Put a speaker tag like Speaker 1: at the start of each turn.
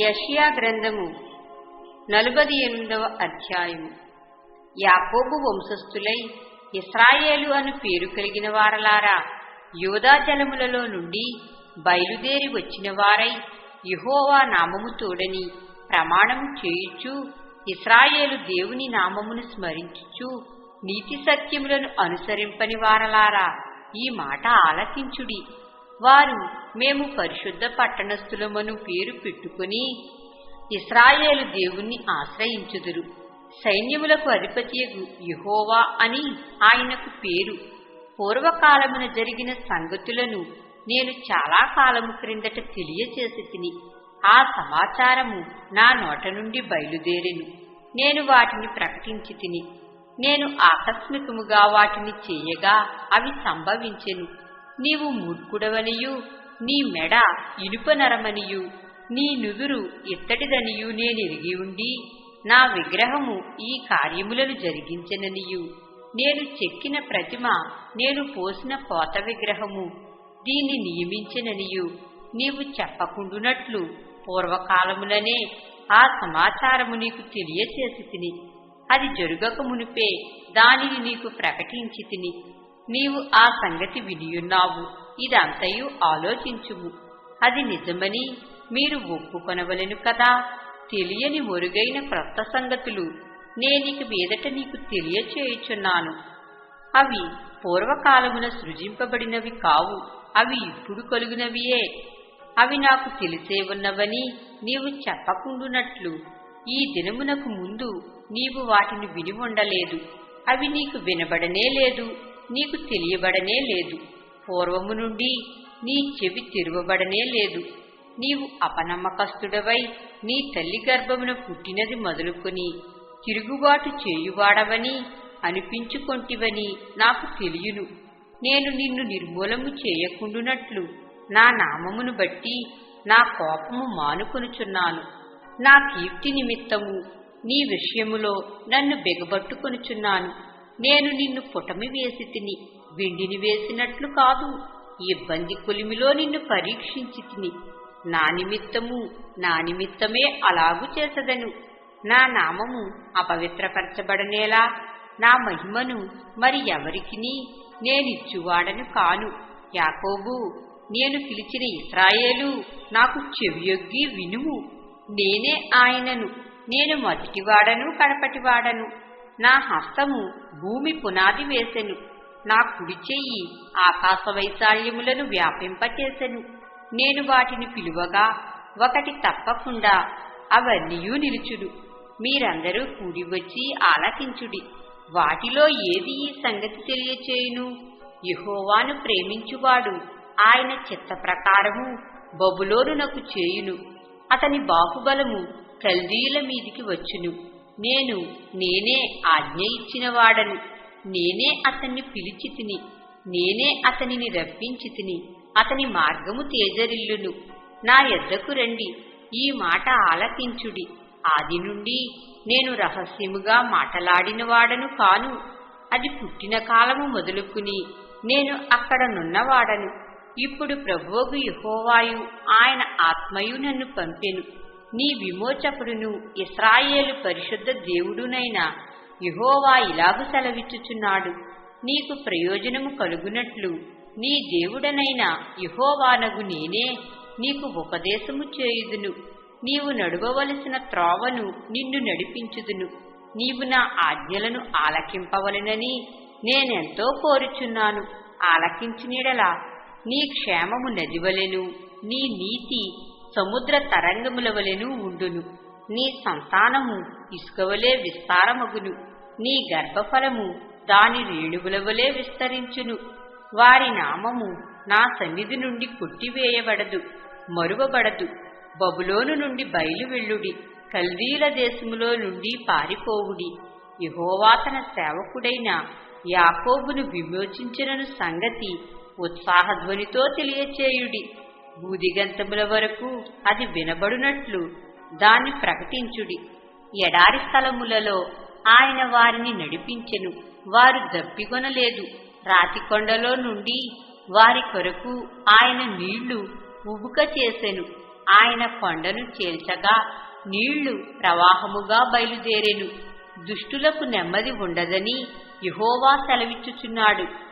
Speaker 1: యషియా గ్రంథము నలుబది ఎనిమిదవ అధ్యాయము. యాకోబు వంశస్థులై ఇస్రాయేలు అను పేరు కలిగిన వారలారా యోధా జలములలో నుండి బయలుదేరి వచ్చిన వారై యహోవా నామము తోడని ప్రమాణము చేయుచు ఇస్రాయేలు దేవుని నామమును స్మరించుచు నీతి సత్యములను అనుసరింపని వారలారా. ఈ మాట ఆలకించుడి. వారు మేము పరిశుద్ధ పట్టణస్థులమను పేరు పెట్టుకుని ఇస్రాయేలు దేవుణ్ణి ఆశ్రయించుదురు. సైన్యములకు అధిపతియగు యహోవా అని ఆయనకు పేరు. పూర్వకాలమున జరిగిన సంగతులను నేను చాలా కాలము క్రిందట తెలియచేసి తిని ఆ సమాచారము నా నోట నుండి బయలుదేరెను. నేను వాటిని ప్రకటించి తిని నేను ఆకస్మికముగా వాటిని చేయగా అవి సంభవించెను. నీవు మూర్ఖుడవనియు నీ మెడ ఇనుప నరమనియు నీ నుదురు ఇత్తడిదనియు నేనెరిగి ఉండి నా విగ్రహము ఈ కార్యములను జరిగించననియు. నేను చెక్కిన ప్రతిమ నేను పోసిన పోత విగ్రహము దీన్ని నియమించననియు. నీవు చెప్పకుండునట్లు పూర్వకాలములనే ఆ సమాచారము నీకు తెలియచేసి తిని అది జరుగక మునిపే. దానిని నీకు ప్రకటించి తిని. నీవు ఆ సంగతి వినియున్నావు. ఇదంతయు ఆలోచించుము. అది నిజమని మీరు ఒప్పుకొనవలెను కదా. తెలియని మొరుగైన క్రొత్త సంగతులు. నేనిక మీదట నీకు తెలియచేయుచున్నాను. అవి పూర్వకాలమున సృజింపబడినవి కావు. అవి ఇప్పుడు కలుగునవియే. అవి నాకు తెలిసే ఉన్నవని నీవు చెప్పకుండునట్లు. ఈ దినమునకు ముందు నీవు వాటిని విని ఉండలేదు. అవి నీకు వినబడనే లేదు. నీకు తెలియబడనే లేదు. పూర్వము నుండి నీ చెవి తిరువబడనే లేదు. నీవు అపనమ్మకస్తుడవై నీ తల్లి గర్భమున పుట్టినది మొదలుకొని తిరుగుబాటు చేయువాడవని అనిపించుకొంటివని నాకు తెలియను. నేను నిన్ను నిర్మూలము చేయకుండునట్లు నా నామమును బట్టి నా కోపము మానుకొనుచున్నాను. నా కీర్తి నిమిత్తము నీ విషయములో నన్ను బెగబట్టుకొనుచున్నాను. నేను నిన్ను పుటమి వేసి తిని విండిని వేసినట్లు కాదు. ఇబ్బంది కొలిమిలో నిన్ను పరీక్షించి తిని నా నిమిత్తము నా నిమిత్తమే అలాగు చేసదను. నా నామము అపవిత్రపరచబడనేలా నా మహిమను మరి ఎవరికిని నేనిచ్చువాడను కాను. యాకోబు నేను పిలిచిన ఇస్రాయేలు నాకు చెవియొగ్గి వినుము. నేనే ఆయనను. నేను మొదటివాడను కడపటివాడను. నా హస్తము భూమి పునాది వేసెను. నా కుడి చెయ్యి ఆకాశ వైశాల్యములను వ్యాపింపచేసెను. నేను వాటిని పిలువగా ఒకటి తప్పకుండా అవన్నీయూ నిలుచుడు. మీరందరూ కూడి వచ్చి ఆలకించుడి. వాటిలో ఏది ఈ సంగతి తెలియచేయును? యహోవాను ప్రేమించువాడు. ఆయన చిత్త ప్రకారము బబులోనునకు చేయును. అతని బాహుబలము కల్దీల మీదికి వచ్చును. నేను నేనే ఆజ్ఞ ఇచ్చినవాడను నేనే అతన్ని పిలిచి తిని నేనే అతనిని రప్పించి తిని అతని మార్గము తేజరిల్లును. నా ఎద్దకు రండి ఈ మాట ఆలకించుడి. ఆది నుండి నేను రహస్యముగా మాటలాడినవాడను కాను. అది పుట్టిన కాలము మొదలుకుని నేను అక్కడనున్నవాడను ఇప్పుడు ప్రభువుకు యహోవాయు ఆయన ఆత్మయు నన్ను పంపెను. నీ విమోచకుడును ఇస్రాయేలు పరిశుద్ధ దేవుడునైన యహోవా ఇలాగు సెలవిచ్చుచున్నాడు. నీకు ప్రయోజనము కలుగునట్లు నీ దేవుడనైన యహోవానగు నేనే నీకు ఉపదేశము చేయుదును. నీవు నడువవలసిన త్రోవను నిన్ను నడిపించుదును. నీవు నా ఆజ్ఞలను ఆలకింపవలెనని నేనెంతో కోరుచున్నాను. ఆలకించినీడలా నీ క్షేమము నదివలెను. నీ నీతి సముద్ర తరంగముల వలెను ఉండును. నీ సంతానము ఇసుకవలే విస్తారమగును. నీ గర్భఫలము దాని రేణువుల వలె విస్తరించును. వారి నామము నా సన్నిధి నుండి కొట్టివేయబడదు మరువబడదు. బబులోను నుండి బయలు వెళ్ళుడి కల్దీల దేశములో నుండి పారిపోవుడి. యహోవా తన సేవకుడైన యాకోబును విమోచించినను సంగతి ఉత్సాహధ్వనితో తెలియచేయుడి. బూదిగంతముల వరకు అది వినబడునట్లు దాన్ని ప్రకటించుడి. ఎడారి స్థలములలో ఆయన వారిని నడిపించెను. వారు దప్పికొనలేదు. రాతికొండలో నుండి వారి కొరకు ఆయన నీళ్ళు ఉబుక చేసెను. ఆయన కొండను చేల్చగా నీళ్ళు ప్రవాహముగా బయలుదేరెను. దుష్టులకు నెమ్మది ఉండదని యహోవా సెలవిచ్చుచున్నాడు.